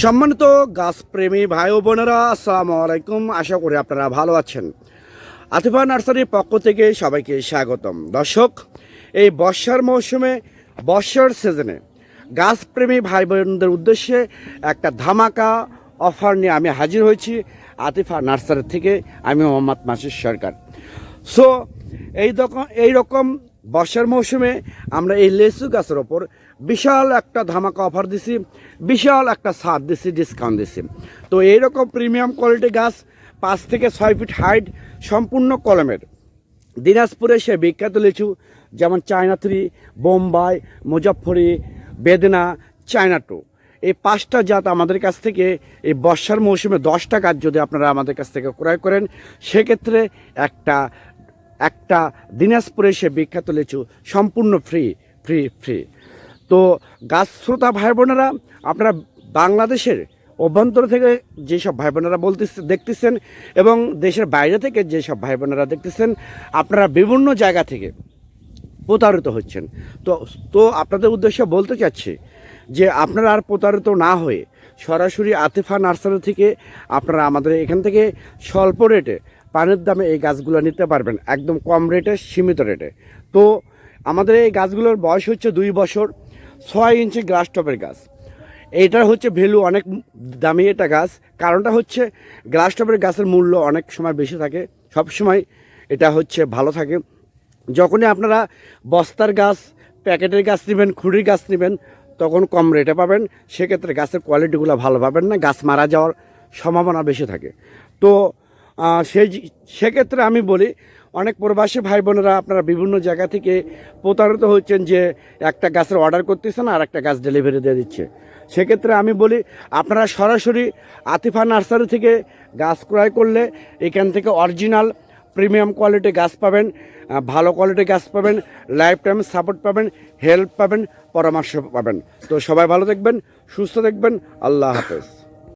সম্মানিত গাছপ্রেমী ভাই ও বোনেরা, আসসালামু আলাইকুম। আশা করি আপনারা ভালো আছেন। আতিফা নার্সারির পক্ষ থেকে সবাইকে স্বাগতম। দর্শক, এই বর্ষার মৌসুমে, বর্ষার সিজনে গাছপ্রেমী ভাই বোনদের উদ্দেশ্যে একটা ধামাকা অফার নিয়ে আমি হাজির হয়েছি আতিফা নার্সারি থেকে আমি মোহাম্মদ মাসির সরকার। সো এই রকম এই রকম বর্ষার মৌসুমে আমরা এই লেসু গাছের ওপর বিশাল একটা ধামাকা অফার দিছি, বিশাল একটা ছাদ দিছি ডিসকাউন্ট দিছি। তো এইরকম প্রিমিয়াম কোয়ালিটি গাছ, পাঁচ থেকে ছয় ফিট হাইট সম্পূর্ণ কলমের। দিনাজপুরে সে বিখ্যাত লিচু, যেমন চায়না থ্রি, বোম্বাই, মুজফ্ফরি, বেদনা, চায়না টু। এই পাঁচটা জাত আমাদের কাছ থেকে এই বর্ষার মৌসুমে দশটা গাছ যদি আপনারা আমাদের কাছ থেকে ক্রয় করেন, সেক্ষেত্রে একটা একটা দিনাজপুরে সে বিখ্যাত লিচু সম্পূর্ণ ফ্রি ফ্রি ফ্রি তো গাছ শ্রোতা ভাই বোনেরা আপনারা বাংলাদেশের অভ্যন্তর থেকে যেসব ভাই বোনেরা বলতেছে, দেখতেছেন এবং দেশের বাইরে থেকে যেসব ভাই বোনেরা দেখতেছেন, আপনারা বিভিন্ন জায়গা থেকে প্রতারিত হচ্ছেন। তো তো আপনাদের উদ্দেশ্যে বলতে চাচ্ছি যে আপনারা আর প্রতারিত না হয়ে সরাসরি আতিফা নার্সারি থেকে আপনারা আমাদের এখান থেকে স্বল্প রেটে পানির দামে এই গাছগুলো নিতে পারবেন, একদম কম রেটে, সীমিত রেটে। তো আমাদের এই গাছগুলোর বয়স হচ্ছে দুই বছর। ছয় ইঞ্চি গ্রাস টপের গাছ। এইটার হচ্ছে ভ্যালু অনেক দামি এটা গাছ। কারণটা হচ্ছে গ্রাস টপের গাছের মূল্য অনেক সময় বেশি থাকে। সব সময় এটা হচ্ছে ভালো থাকে। যখনই আপনারা বস্তার গাছ, প্যাকেটের গাছ নেবেন, খুঁড়ির গাছ নেবেন, তখন কম রেটে পাবেন। সেক্ষেত্রে গাছের কোয়ালিটিগুলো ভালো পাবেন না। গাছ মারা যাওয়ার সম্ভাবনা বেশি থাকে। তো সেই সেক্ষেত্রে আমি বলি অনেক প্রবাসী ভাই বোনেরা আপনারা বিভিন্ন জায়গা থেকে প্রতারিত হচ্ছেন যে একটা গাছের অর্ডার করতেছেন আর একটা গাছ ডেলিভারি দিয়ে দিচ্ছে। সেক্ষেত্রে আমি বলি, আপনারা সরাসরি আতিফা নার্সারি থেকে গাছ ক্রয় করলে এখান থেকে অরিজিনাল প্রিমিয়াম কোয়ালিটি গাছ পাবেন ভালো কোয়ালিটি গাছ পাবেন লাইফ টাইম সাপোর্ট পাবেন হেল্প পাবেন, পরামর্শ পাবেন। তো সবাই ভালো দেখবেন সুস্থ দেখবেন আল্লাহ হাফেজ।